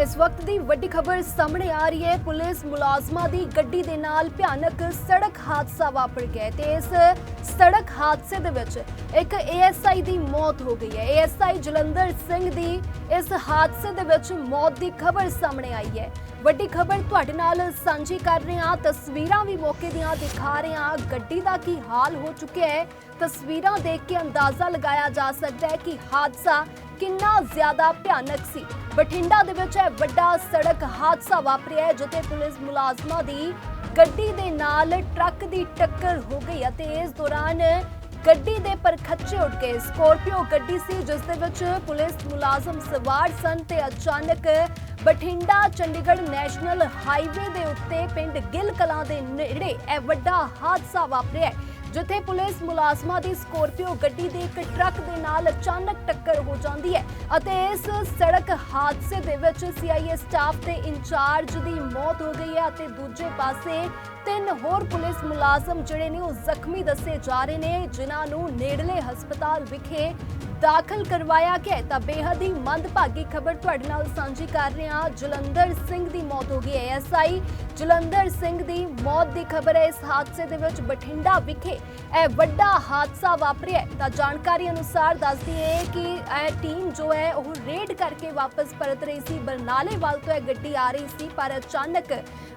ਇਸ ਵਕਤ ਦੀ ਵੱਡੀ ਖਬਰ ਸਾਹਮਣੇ ਆ ਰਹੀ ਹੈ। ਪੁਲਿਸ ਮੁਲਾਜ਼ਮਾਂ ਦੀ ਗੱਡੀ ਦੇ ਨਾਲ ਭਿਆਨਕ ਸੜਕ ਹਾਦਸਾ ਵਾਪਰ ਗਿਆ ਤੇ ਇਸ ਸੜਕ ਹਾਦਸੇ ਦੇ ਵਿੱਚ ਇੱਕ ਏਐਸਆਈ ਦੀ ਮੌਤ ਹੋ ਗਈ ਹੈ। ਏਐਸਆਈ ਜਲੰਧਰ ਸਿੰਘ ਦੀ ਇਸ ਹਾਦਸੇ ਦੇ ਵਿੱਚ ਮੌਤ ਦੀ ਖਬਰ ਸਾਹਮਣੇ ਆਈ ਹੈ। ਵੱਡੀ ਖਬਰ ਤੁਹਾਡੇ ਨਾਲ ਸਾਂਝੀ ਕਰ ਰਹੇ ਹਾਂ। ਤਸਵੀਰਾਂ ਵੀ ਮੌਕੇ ਦੀਆਂ ਦਿਖਾ ਰਹੇ ਹਾਂ। ਗੱਡੀ ਦਾ ਕੀ ਹਾਲ ਹੋ ਚੁੱਕਿਆ ਹੈ? ਤਸਵੀਰਾਂ ਦੇਖ ਕੇ ਅੰਦਾਜ਼ਾ ਲਗਾਇਆ ਜਾ ਸਕਦਾ ਹੈ ਕਿ ਹਾਦਸਾ ਕਿੰਨਾ ਜ਼ਿਆਦਾ ਭਿਆਨਕ ਸੀ। ਬਠਿੰਡਾ ਦੇ ਵਿੱਚ ਇਹ ਵੱਡਾ ਸੜਕ ਹਾਦਸਾ ਵਾਪਰਿਆ ਹੈ, ਜਿੱਥੇ ਪੁਲਿਸ ਮੁਲਾਜ਼ਮਾਂ ਦੀ ਗੱਡੀ ਦੇ ਨਾਲ ਟਰੱਕ ਦੀ ਟੱਕਰ ਹੋ ਗਈ ਅਤੇ ਇਸ ਦੌਰਾਨ ਗੱਡੀ ਦੇ ਪਰਖੱਚੇ ਉੱਡ ਗਏ। ਸਕੋਰਪੀਓ ਗੱਡੀ ਸੀ, ਜਿਸ ਦੇ ਵਿੱਚ ਪੁਲਿਸ ਮੁਲਾਜ਼ਮ ਸਵਾਰ ਸਨ ਤੇ ਅਚਾਨਕ ਬਠਿੰਡਾ ਚੰਡੀਗੜ੍ਹ ਨੈਸ਼ਨਲ ਹਾਈਵੇ ਦੇ ਉੱਤੇ ਪਿੰਡ ਗਿੱਲ ਕਲਾਂ ਦੇ ਨੇੜੇ ਇਹ ਵੱਡਾ ਹਾਦਸਾ ਵਾਪਰਿਆ ਜਿੱਥੇ ਪੁਲਿਸ ਮੁਲਾਜ਼ਮਾਂ ਦੀ ਸਕੋਰਪੀਓ ਗੱਡੀ ਦੇ ਇੱਕ ਟਰੱਕ ਦੇ ਨਾਲ ਅਚਾਨਕ ਟੱਕਰ ਹੋ ਜਾਂਦੀ ਹੈ ਅਤੇ ਇਸ ਸੜਕ ਹਾਦਸੇ ਦੇ ਵਿੱਚ ਸੀਆਈਏ ਸਟਾਫ ਦੇ ਇੰਚਾਰਜ ਦੀ ਮੌਤ ਹੋ ਗਈ ਹੈ ਅਤੇ ਦੂਜੇ ਪਾਸੇ ਤਿੰਨ ਹੋਰ ਪੁਲਿਸ ਮੁਲਾਜ਼ਮ ਜਿਹੜੇ ਨੇ ਉਹ ਜ਼ਖਮੀ ਦੱਸੇ ਜਾ ਰਹੇ ਨੇ, ਜਿਨ੍ਹਾਂ ਨੂੰ ਨੇੜਲੇ ਹਸਪਤਾਲ ਵਿਖੇ ਦਾਖਲ ਕਰਵਾਇਆ ਗਿਆ ਤਾਂ ਬੇਹੱਦ ਹੀ ਮੰਦਭਾਗੀ ਖਬਰ ਤੁਹਾਡੇ ਨਾਲ ਸਾਂਝੀ ਕਰ ਰਹੇ ਹਾਂ। ਜਲੰਧਰ ਸਿੰਘ ਦੀ ਮੌਤ ਹੋ ਗਈ ਹੈ। ਐਸਆਈ ਜਲੰਧਰ ਸਿੰਘ ਦੀ ਮੌਤ ਦੀ ਖਬਰ ਹੈ। ਇਸ ਹਾਦਸੇ ਦੇ ਵਿੱਚ ਬਠਿੰਡਾ ਵਿਖੇ ਇਹ ਵੱਡਾ ਹਾਦਸਾ ਵਾਪਰਿਆ ਤਾਂ ਜਾਣਕਾਰੀ ਅਨੁਸਾਰ ਦੱਸਦੀ ਹੈ ਕਿ ਇਹ ਟੀਮ ਜੋ ਹੈ, ਉਹ ਰੇਡ ਕਰਕੇ ਵਾਪਸ ਪਰਤ ਰਹੀ ਸੀ। ਬਰਨਾਲੇ ਵੱਲ ਤੋਂ ਇਹ ਗੱਡੀ ਆ ਰਹੀ ਸੀ, ਪਰ ਅਚਾਨਕ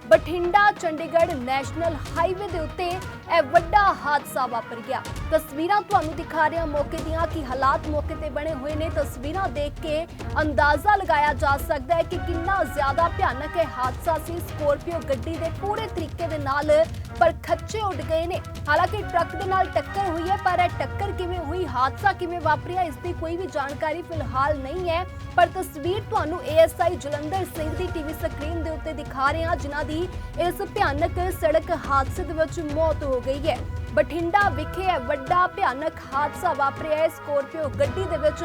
ਬਠਿੰਡਾ ਚੰਡੀਗੜ੍ਹ ਨੈਸ਼ਨਲ ਹਾਈਵੇ ਦੇ ਉੱਤੇ ਇਹ ਵੱਡਾ ਹਾਦਸਾ ਵਾਪਰ ਗਿਆ। ਤਸਵੀਰਾਂ ਤੁਹਾਨੂੰ ਦਿਖਾ ਰਹੇ ਮੌਕੇ ਦੀਆਂ ਕਿ ਹਾਲਾਤ ਮੌਕੇ ਤੇ ਬਣੇ ਹੋਏ ਨੇ। ਤਸਵੀਰਾਂ ਦੇਖ ਕੇ ਅੰਦਾਜ਼ਾ ਲਗਾਇਆ ਜਾ ਸਕਦਾ ਹੈ ਕਿ ਕਿੰਨਾ ਜ਼ਿਆਦਾ ਭਿਆਨਕ ਇਹ ਹਾਦਸਾ ਸੀ। ਸਕੋਰਪੀਓ ਗੱਡੀ ਦੇ ਪੂਰੇ ਤਰੀਕੇ ਦੇ ਨਾਲ ਪਰ ਖੱਚੇ ਉੱਡ ਗਏ ਨੇ। ਹਾਲਾਂਕਿ ਟਰੱਕ ਦੇ ਨਾਲ ਟੱਕਰ ਹੋਈ ਹੈ ਪਰ ਇਹ ਟੱਕਰ ਕਿਵੇਂ ਹੋਈ ਹਾਦਸਾ ਕਿਵੇਂ ਵਾਪਰਿਆ ਇਸ ਦੀ ਕੋਈ ਵੀ ਜਾਣਕਾਰੀ ਫਿਲਹਾਲ ਨਹੀਂ ਹੈ। ਪਰ ਤਸਵੀਰ ਤੁਹਾਨੂੰ ਏਐਸਆਈ ਜਲੰਧਰ ਸਿੰਘ ਦੀ ਟੀਵੀ ਸਕਰੀਨ ਦੇ ਉੱਤੇ ਦਿਖਾ ਰਹੇ ਹਾਂ ਜਿਨ੍ਹਾਂ ਦੀ ਇਸ ਭਿਆਨਕ ਸੜਕ ਹਾਦਸੇ ਦੇ ਵਿੱਚ ਮੌਤ ਹੋ ਗਈ ਹੈ। ਬਠਿੰਡਾ ਵਿਖੇ ਇਹ ਵੱਡਾ ਭਿਆਨਕ ਹਾਦਸਾ ਵਾਪਰਿਆ ਹੈ। ਸਕੋਰਪੀਓ ਗੱਡੀ ਦੇ ਵਿੱਚ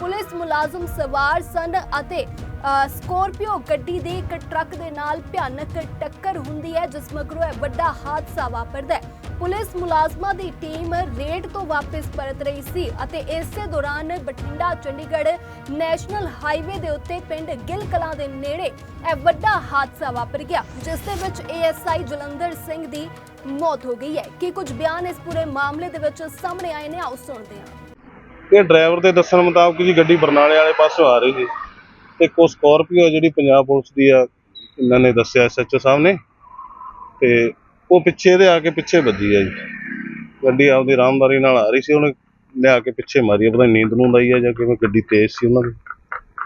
ਪੁਲਿਸ ਮੁਲਾਜ਼ਮ ਸਵਾਰ ਸਨ ਅਤੇ ਅ, ਸਕੋਰਪੀਓ ਗੱਡੀ ਦੇ ਇੱਕ ਟਰੱਕ ਦੇ ਨਾਲ ਭਿਆਨਕ ਟੱਕਰ ਹੁੰਦੀ ਹੈ ਜਿਸ ਮਗਰੋਂ ਇਹ ਵੱਡਾ ਹਾਦਸਾ ਵਾਪਰਦਾ ਹੈ। ਪੁਲਿਸ ਮੁਲਾਜ਼ਮਾਂ ਦੀ ਟੀਮ ਰੇਡ ਤੋਂ ਵਾਪਸ ਪਰਤ ਰਹੀ ਸੀ ਅਤੇ ਇਸੇ ਦੌਰਾਨ ਬਠਿੰਡਾ, ਚੰਡੀਗੜ੍ਹ ਨੈਸ਼ਨਲ ਹਾਈਵੇ ਦੇ ਉੱਤੇ ਪਿੰਡ ਗਿੱਲ ਕਲਾਂ ਦੇ ਨੇੜੇ ਇਹ ਵੱਡਾ ਹਾਦਸਾ ਵਾਪਰ ਗਿਆ, ਜਿਸ ਦੇ ਵਿੱਚ ਏਐਸਆਈ ਜਲੰਧਰ ਸਿੰਘ ਦੀ ਮੌਤ ਹੋ ਗਈ ਹੈ। ਕੀ ਕੁਝ ਬਿਆਨ ਇਸ ਪੂਰੇ ਮਾਮਲੇ ਦੇ ਵਿੱਚ ਸਾਹਮਣੇ ਆਏ ਨੇ, ਆਓ ਸੁਣਦੇ ਹਾਂ। ਇਹ ਡਰਾਈਵਰ ਦੇ ਦੱਸਣ ਮੁਤਾਬਕ ਜੀ ਗੱਡੀ ਬਰਨਾਲੇ ਵਾਲੇ ਪਾਸੋਂ ਆ ਰਹੀ ਸੀ ਤੇ ਕੋ ਸਕਾਰਪੀਓ ਜਿਹੜੀ ਪੰਜਾਬ ਪੁਲਿਸ ਦੀ ਆ, ਇਹਨਾਂ ਨੇ ਦੱਸਿਆ ਐਸਐਚਓ ਸਾਹਿਬ ਨੇ ਤੇ ਉਹ ਪਿੱਛੇ ਦੇ ਆ ਕੇ ਪਿੱਛੇ ਵੱਜੀ ਆ ਜੀ। ਗੱਡੀ ਆਪਦੀ ਆਰਾਮਦਾਰੀ ਨਾਲ ਆ ਰਹੀ ਸੀ ਉਹਨੇ ਲਿਆ ਕੇ ਪਿੱਛੇ ਮਾਰੀ ਆ, ਪਤਾ ਨੀ ਨੀਂਦ ਨੂੰ ਲਾਈ ਆ ਜਾਂ ਕਿਵੇਂ ਗੱਡੀ ਤੇਜ਼ ਸੀ ਉਹਨਾਂ ਦੀ।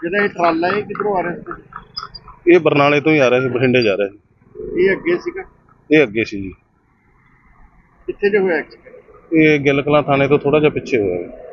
ਜਿਹੜਾ ਇਹ ਟਰਾਲਾ ਇਹ ਕਿੱਧਰੋਂ ਆ ਰਿਹਾ ਸੀ? ਇਹ ਬਰਨਾਲੇ ਤੋਂ ਹੀ ਆ ਰਿਹਾ ਸੀ ਬਠਿੰਡੇ ਜਾ ਰਿਹਾ ਸੀ। ਇਹ ਅੱਗੇ ਸੀਗਾ? ਇਹ ਅੱਗੇ ਸੀ ਜੀ। ਕਿੱਥੇ ਜੇ ਹੋਇਆ? ਇਹ ਗਿੱਲ ਕਲਾਂ ਥਾਣੇ ਤੋਂ ਥੋੜਾ ਜਿਹਾ ਪਿੱਛੇ ਹੋਇਆ।